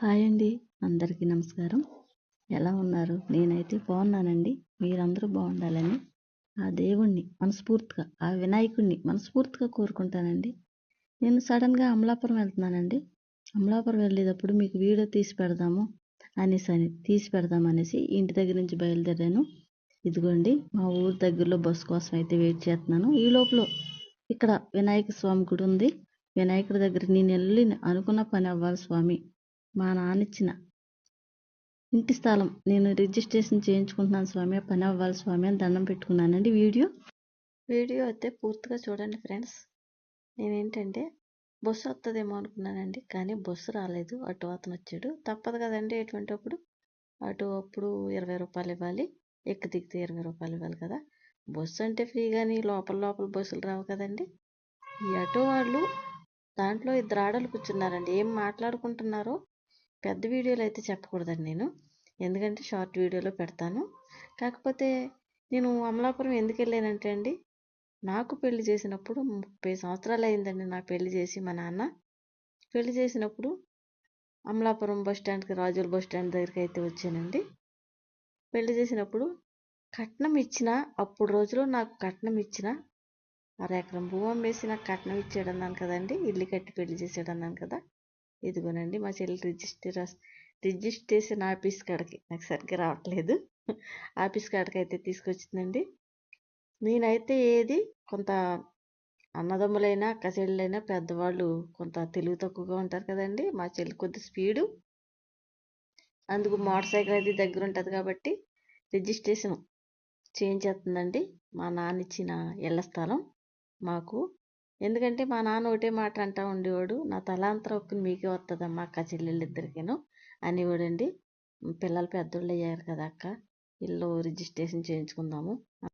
Hi అండి. అందరికీ నమస్కారం. ఎలా ఉన్నారు? నేనైతే బాగున్నానండి. మీరందరూ బాగుండాలని ఆ దేవుణ్ణి మనస్ఫూర్తిగా ఆ వినాయకుడిని మనస్ఫూర్తిగా కోరుకుంటానండి. నేను సడన్గా అమలాపురం వెళ్తున్నానండి. అమలాపురం వెళ్ళేటప్పుడు మీకు వీడియో తీసి పెడదాము అనేసి అని తీసి పెడదామనేసి ఇంటి దగ్గర నుంచి బయలుదేరాను. ఇదిగోండి మా ఊరు దగ్గరలో బస్సు కోసం అయితే వెయిట్ చేస్తున్నాను. ఈ లోపల ఇక్కడ వినాయక స్వామి గుడి ఉంది. వినాయకుడి దగ్గర నేను వెళ్ళి అనుకున్న పని అవ్వాలి స్వామి. మా నాన్న ఇచ్చిన ఇంటి స్థలం. నేను రిజిస్ట్రేషన్ చేయించుకుంటున్నాను స్వామి పని అవ్వాలి స్వామి అని దండం పెట్టుకున్నానండి వీడియో. వీడియో అయితే పూర్తిగా చూడండి ఫ్రెండ్స్. నేనేంటంటే బస్సు వస్తుందేమో అనుకున్నానండి కానీ బస్సు రాలేదు. అటు అతను వచ్చాడు. తప్పదు కదండి ఎటువంటి అప్పుడు. అటు అప్పుడు ఇరవై రూపాయలు ఇవ్వాలి ఎక్కి దిగితే ఇరవై రూపాయలు ఇవ్వాలి కదా. బస్సు అంటే ఫ్రీ కానీ లోపల లోపల బస్సులు రావు కదండి. ఈ ఆటో వాళ్ళు దాంట్లో ఇద్దరు ఆడలు కూర్చున్నారండి. ఏం మాట్లాడుకుంటున్నారో పెద్ద వీడియోలు అయితే చెప్పకూడదండి నేను. ఎందుకంటే షార్ట్ వీడియోలో పెడతాను. కాకపోతే నేను అమలాపురం ఎందుకు వెళ్ళానంటే అండి నాకు పెళ్ళి చేసినప్పుడు ముప్పై సంవత్సరాలు అయిందండి నా పెళ్ళి చేసి మా నాన్న. పెళ్ళి చేసినప్పుడు అమలాపురం బస్ స్టాండ్కి రాజుల బస్ స్టాండ్ దగ్గరికి అయితే వచ్చానండి. పెళ్ళి చేసినప్పుడు కట్నం ఇచ్చిన అప్పుడు రోజులో నాకు కట్నం ఇచ్చిన అర ఎకరం భూమి అమ్మేసి నాకు కట్నం ఇచ్చాడు అన్నాను కదండి ఇల్లు కట్టి పెళ్ళి చేసాడు అన్నాను కదా. ఇదిగోనండి మా చెల్లి రిజిస్టర్ రిజిస్ట్రేషన్ ఆఫీస్ కాడికి నాకు సరిగ్గా రావట్లేదు. ఆఫీస్ కాడికి అయితే తీసుకొచ్చిందండి. నేనైతే ఏది కొంత అన్నదమ్ములైనా అక్క చెల్లెలైనా పెద్దవాళ్ళు కొంత తెలివి తక్కువగా ఉంటారు కదండి మా చెల్లి కొద్ది స్పీడు. అందుకు మోటార్ సైకిల్ అది దగ్గర ఉంటుంది కాబట్టి రిజిస్ట్రేషన్ చేయించేస్తుందండి మా నాన్న ఇచ్చిన ఇళ్ళ స్థలం మాకు. ఎందుకంటే మా నాన్న ఒకటే మాట అంటా ఉండేవాడు నా తలాంతర ఒక్కని మీకే వస్తుందమ్మా అక్క చెల్లెళ్ళిద్దరికేను అనేవాడండి పిల్లలు పెద్దోళ్ళు అయ్యారు కదా అక్క ఇల్లు రిజిస్ట్రేషన్ చేయించుకుందాము.